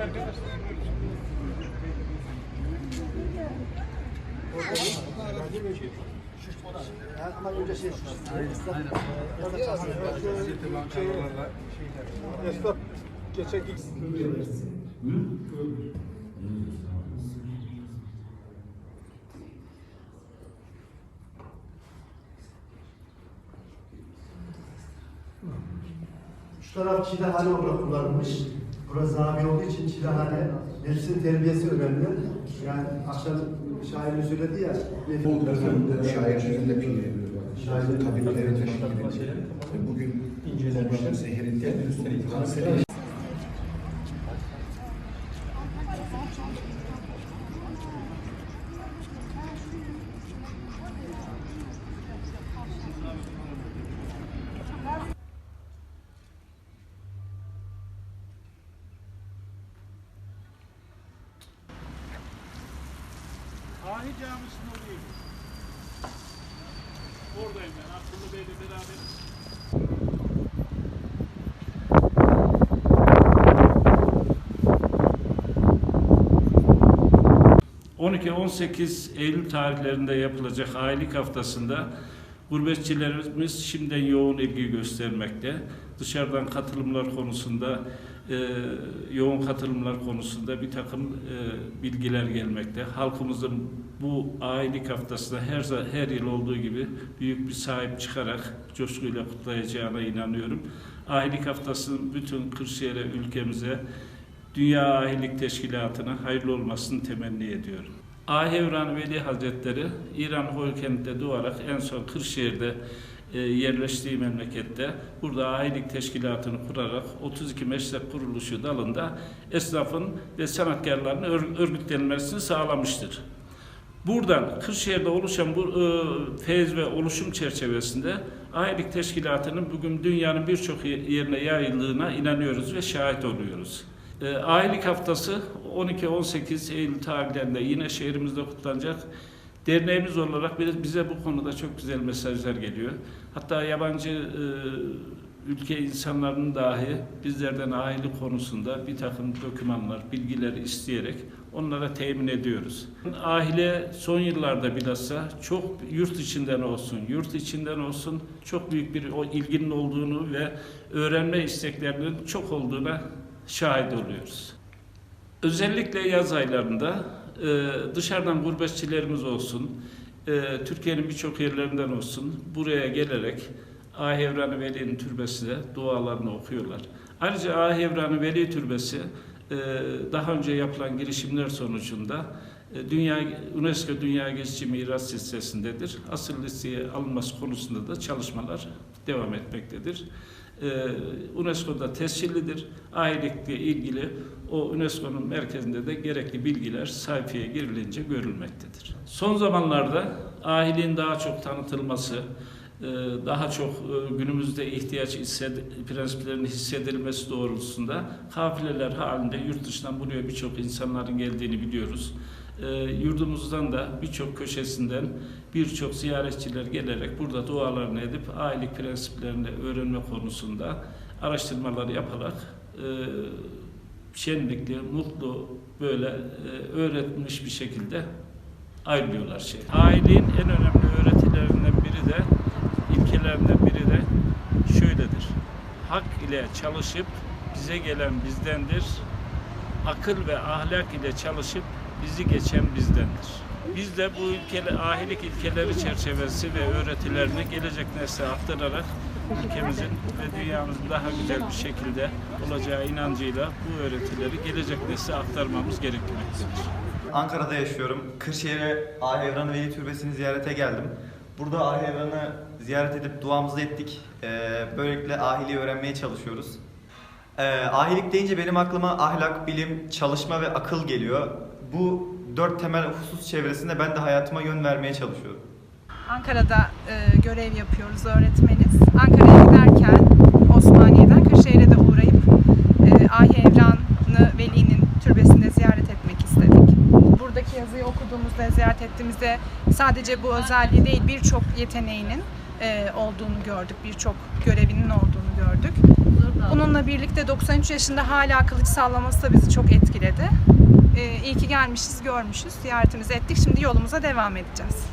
Ama Şu taraf çilehane olarak kullanılmış. Burası abi olduğu için çilehane. Nefsin terbiyesi önemli. Yani akşam şairin söyledi ya. nefis- Şair sözünde piri. Şair- Tabipleri teşkil ediyor. Bugün incelemişler zehirinde kanseri Ahi Camisi'nin oradayım. Oradayım ben. Abdullah Bey'le beraber. ...12-18 Eylül tarihlerinde yapılacak aylık haftasında gurbetçilerimiz şimdiden yoğun ilgi göstermekte. Dışarıdan katılımlar konusunda, e, yoğun katılımlar konusunda bir takım e, bilgiler gelmekte. Halkımızın bu aylık haftasında her her yıl olduğu gibi büyük bir sahip çıkarak coşkuyla kutlayacağına inanıyorum. Ahilik haftasının bütün Kırşehir'e, ülkemize, Dünya Ahilik Teşkilatı'na hayırlı olmasını temenni ediyorum. Ahevran Veli Hazretleri İran Hoykent'te doğarak en son Kırşehir'de e, yerleştiği memlekette burada ahilik teşkilatını kurarak 32 meslek kuruluşu dalında esnafın ve sanatkarların ör- örgütlenmesini sağlamıştır. Buradan Kırşehir'de oluşan bu e, feyz ve oluşum çerçevesinde ahilik teşkilatının bugün dünyanın birçok ye- yerine yayıldığına inanıyoruz ve şahit oluyoruz. E, ahilik haftası 12-18 Eylül tarihlerinde yine şehrimizde kutlanacak. Derneğimiz olarak bi- bize bu konuda çok güzel mesajlar geliyor. Hatta yabancı e, ülke insanlarının dahi bizlerden aile konusunda bir takım dokümanlar, bilgiler isteyerek onlara temin ediyoruz. Ahile son yıllarda bilhassa çok yurt içinden olsun, yurt içinden olsun çok büyük bir o ilginin olduğunu ve öğrenme isteklerinin çok olduğuna şahit oluyoruz. Özellikle yaz aylarında e, dışarıdan gurbetçilerimiz olsun, e, Türkiye'nin birçok yerlerinden olsun buraya gelerek Ahevran-ı Veli'nin türbesine dualarını okuyorlar. Ayrıca Ahevran-ı Veli Türbesi e, daha önce yapılan girişimler sonucunda e, Dünya UNESCO Dünya Geçici Miras listesindedir. Asıl listeye alınması konusunda da çalışmalar devam etmektedir. Ee, UNESCO'da tescillidir. Ailelikle ilgili o UNESCO'nun merkezinde de gerekli bilgiler sayfaya girilince görülmektedir. Son zamanlarda ahiliğin daha çok tanıtılması, e, daha çok e, günümüzde ihtiyaç hissed- prensiplerinin hissedilmesi doğrultusunda kafileler halinde yurt dışından buraya birçok insanların geldiğini biliyoruz. E, Yurdumuzdan da birçok köşesinden birçok ziyaretçiler gelerek burada dualarını edip ailelik prensiplerini öğrenme konusunda araştırmalar yaparak e, şenlikli, mutlu böyle e, öğretmiş bir şekilde ayrılıyorlar şey. Aileliğin en önemli öğretilerinden biri de ilkelerinden biri de şöyledir. Hak ile çalışıp bize gelen bizdendir. Akıl ve ahlak ile çalışıp bizi geçen bizdendir. Biz de bu ülkeli ahilik ilkeleri çerçevesi ve öğretilerini gelecek nesle aktararak ülkemizin ve dünyamızın daha güzel bir şekilde olacağı inancıyla bu öğretileri gelecek nesle aktarmamız gerekmektedir. Ankara'da yaşıyorum. Kırşehir'e Ahi Evranı Veli Türbesi'ni ziyarete geldim. Burada Ahi Evran'ı ziyaret edip duamızı ettik. Ee, böylelikle ahiliği öğrenmeye çalışıyoruz. Ee, ahilik deyince benim aklıma ahlak, bilim, çalışma ve akıl geliyor. Bu dört temel husus çevresinde ben de hayatıma yön vermeye çalışıyorum. Ankara'da e, görev yapıyoruz, öğretmeniz. Ankara'ya giderken Osmaniye'den Kırşehir'e de uğrayıp e, Ahi Evran'ı Veli'nin türbesinde ziyaret etmek istedik. Buradaki yazıyı okuduğumuzda, ziyaret ettiğimizde sadece bu özelliği değil birçok yeteneğinin e, olduğunu gördük, birçok görevinin olduğunu gördük. Bunun onunla birlikte 93 yaşında hala kılıç sallaması da bizi çok etkiledi. Ee, iyi ki gelmişiz, görmüşüz, ziyaretimizi ettik. Şimdi yolumuza devam edeceğiz.